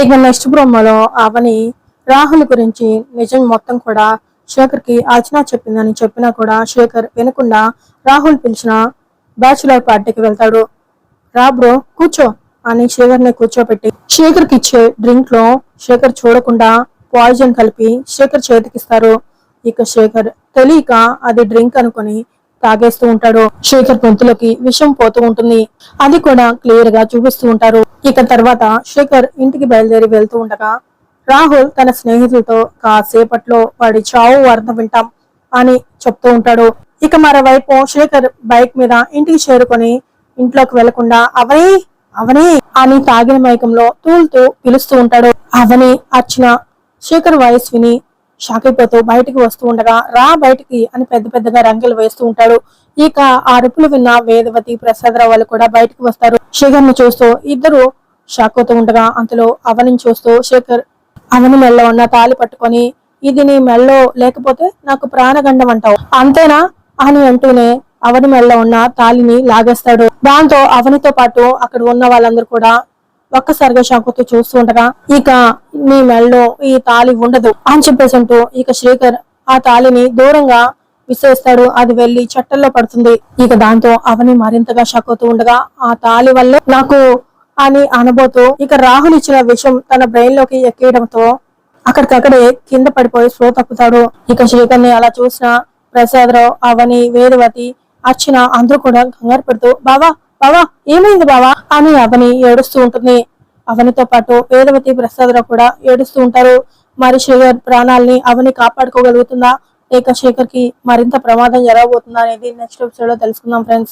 ఇక నెక్స్ట్ బ్రహ్మలో అవని రాహుల్ గురించి నిజం మొత్తం కూడా శేఖర్కి అర్చన చెప్పిందని చెప్పినా కూడా శేఖర్ వినకుండా రాహుల్ పిలిచిన బ్యాచులర్ పార్టీకి వెళ్తాడు. రా బ్రో కూర్చో అని శేఖర్ని కూర్చోబెట్టి శేఖర్కి ఇచ్చే డ్రింక్లో శేఖర్ చూడకుండా పాయిజన్ కలిపి శేఖర్ చేతికిస్తారు. ఇక శేఖర్ తెలియక అది డ్రింక్ అనుకొని తాగేస్తూ ఉంటాడు. శేఖర్ గొంతులోకి విషం పోతూ ఉంటుంది. అది కూడా క్లియర్గా చూపిస్తూ ఉంటారు. ఇక తర్వాత శేఖర్ ఇంటికి బయలుదేరి వెళ్తూ ఉండగా రాహుల్ తన స్నేహితులతో కాసేపట్లో వాడి చావు వార్త వింటాం అని చెప్తూ ఉంటాడు. ఇక మరోవైపు శేఖర్ బైక్ మీద ఇంటికి చేరుకొని ఇంట్లోకి వెళ్ళకుండా అవని అవని అని తాగిన మైకంలో తూలుతూ పిలుస్తూ ఉంటాడు. అవని అర్చన శేఖర్ వాయిస్ విని షాక్ అయిపోతూ బయటికి వస్తూ ఉండగా రా బయటికి అని పెద్ద పెద్దగా రంగులు వేస్తూ ఉంటాడు. ఇక ఆ అరుపులు విన్న వేదవతి ప్రసాదరావు వాళ్ళు కూడా బయటికి వస్తారు. శేఖర్ను చూస్తూ ఇద్దరు షాక్ అవుతూ ఉండగా అంతలో అవని చూస్తూ శేఖర్ అవని మెల్ల ఉన్న తాళి పట్టుకొని ఇది నీ మెల్లో లేకపోతే నాకు ప్రాణగండం అంటావు. అంతేనా? అని అంటూనే అవని మెల్ల ఉన్న తాళిని లాగేస్తాడు. దాంతో అవనితో పాటు అక్కడ ఉన్న వాళ్ళందరూ కూడా ఒక్కసారిగా షాకుతో చూస్తూ ఉండగా ఇక నీ మెల్లో ఈ తాళి ఉండదు అని చెప్పేసి అంటూ ఇక శ్రీకర్ ఆ తాళిని దూరంగా విసిరేస్తాడు. అది వెళ్ళి చెట్టల్లో పడుతుంది. ఇక దాంతో అవని మరింతగా షాక్ అవుతూ ఉండగా ఆ తాళి వల్లే నాకు అని అనబోతూ ఇక రాహుల్ ఇచ్చిన విషయం తన బ్రెయిన్లోకి ఎక్కేయడంతో అక్కడికక్కడే కింద పడిపోయి స్లో తప్పుతాడు. ఇక శ్రీకర్ని అలా చూసిన ప్రసాదరావు అవని వేదవతి అర్చన అందరూ కూడా కంగారు పెడుతూ బావా బావా ఏమైంది బావా? అని అవని ఏడుస్తూ ఉంటుంది. అవనితో పాటు వేదవతి ప్రసాదరావు కూడా ఏడుస్తూ ఉంటారు. మరి శేఖర్ ప్రాణాల్ని అవని కాపాడుకోగలుగుతుందా? లేక శేఖర్కి మరింత ప్రమాదం జరగబోతుందా అనేది నెక్స్ట్ ఎపిసోడ్లో తెలుసుకుందాం ఫ్రెండ్స్